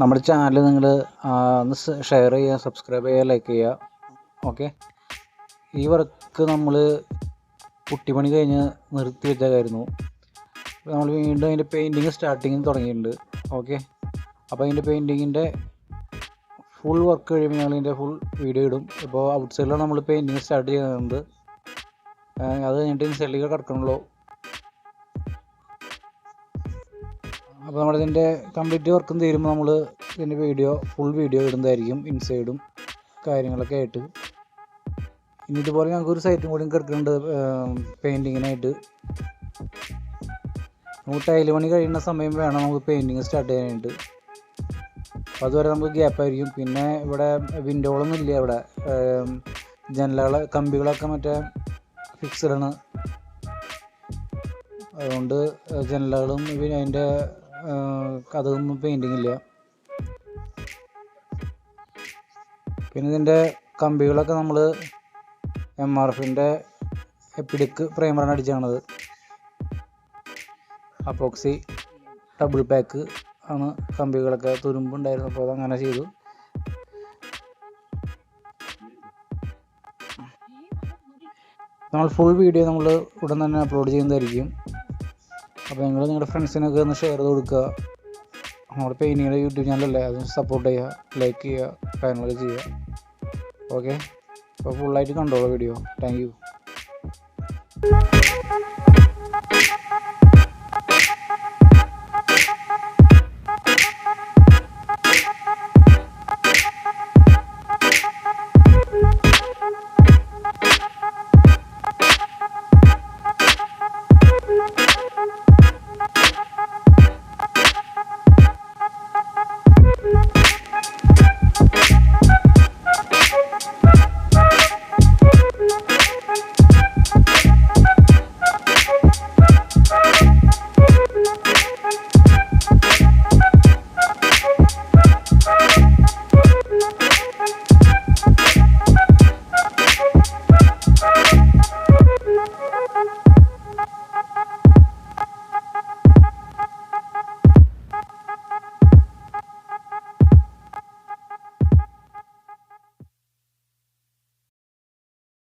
നമ്മുടെ ചാനൽ നിങ്ങൾ ഒന്ന് ഷെയർ ചെയ്യുക സബ്സ്ക്രൈബ് ചെയ്യുക ലൈക്ക് ചെയ്യുക. ഓക്കെ ഈ വർക്ക് നമ്മൾ കുട്ടിപ്പണി കഴിഞ്ഞ് നിർത്തി വെച്ചതായിരുന്നു. നമ്മൾ വീണ്ടും അതിന്റെ പെയിന്റിങ് സ്റ്റാർട്ടിങ് തുടങ്ങിയിട്ടുണ്ട്. ഓക്കെ അപ്പോൾ അതിന്റെ പെയിന്റിങ്ങിന്റെ ഫുൾ വർക്ക് കഴിയുമ്പോൾ ഞങ്ങൾ ഇതിന്റെ ഫുൾ വീഡിയോ ഇടും. ഇപ്പോൾ ഔട്ട് സൈഡിലാണ് നമ്മൾ പെയിന്റിങ് സ്റ്റാർട്ട് ചെയ്യുന്നത് അത് കഴിഞ്ഞിട്ട് ഇൻസൈഡിലേക്ക് കിടക്കണുള്ളൂ അപ്പോൾ നമ്മളിതിന്റെ കംപ്ലീറ്റ് വർക്കും തീരുമ്പോൾ നമ്മൾ ഇതിന്റെ വീഡിയോ ഫുൾ വീഡിയോ ഇടുന്നതായിരിക്കും ഇൻസൈഡും കാര്യങ്ങളൊക്കെ ആയിട്ട്. ഇനി ഇതുപോലെ ഞങ്ങൾക്ക് ഒരു സൈറ്റും കൂടി കിടക്കുന്നുണ്ട് പെയിന്റിങ്ങിനായിട്ട് നമുക്ക് ടൈൽ പണി കഴിയുന്ന സമയം വേണം നമുക്ക് പെയിന്റിങ് സ്റ്റാർട്ട് ചെയ്യാനായിട്ട്. അപ്പോൾ അതുവരെ നമുക്ക് ഗ്യാപ്പായിരിക്കും പിന്നെ ഇവിടെ വിൻഡോകളൊന്നും ഇല്ല ഇവിടെ. ജനലുകളെ കമ്പികളൊക്കെ മറ്റേ ഫിക്സ്ഡാണ് അതുകൊണ്ട് ജനലുകളും പിന്നെ അതിന്റെ അതൊന്നും പെയിന്റിങ് ഇല്ല. പിന്നെ ഇതിന്റെ കമ്പികളൊക്കെ നമ്മൾ എം ആർ എഫിന്റെ എപ്പിഡിക്ക് പ്രൈമറാണ് അടിച്ചാണത്. അപ്പോക്സി ഡബിൾ പാക്ക് ആണ് കമ്പികളൊക്കെ തുരുമ്പുണ്ടായിരുന്നു അപ്പോൾ അതങ്ങനെ ചെയ്തു. നമ്മൾ ഫുൾ വീഡിയോ നമ്മൾ ഉടൻ തന്നെ അപ്ലോഡ് ചെയ്യുന്നതായിരിക്കും. അപ്പോൾ നിങ്ങൾ നിങ്ങളുടെ ഫ്രണ്ട്സിനൊക്കെ ഒന്ന് ഷെയർ ചെയ്ത് കൊടുക്കുക നമ്മുടെ പെയിനിങ്ങളെ യൂട്യൂബ് ചാനലല്ലേ അതും സപ്പോർട്ട് ചെയ്യുക ലൈക്ക് ചെയ്യുക കാര്യങ്ങളൊക്കെ ചെയ്യുക ഓക്കെ അപ്പോൾ ഫുള്ളായിട്ട് കണ്ടോളൂ വീഡിയോ താങ്ക് യു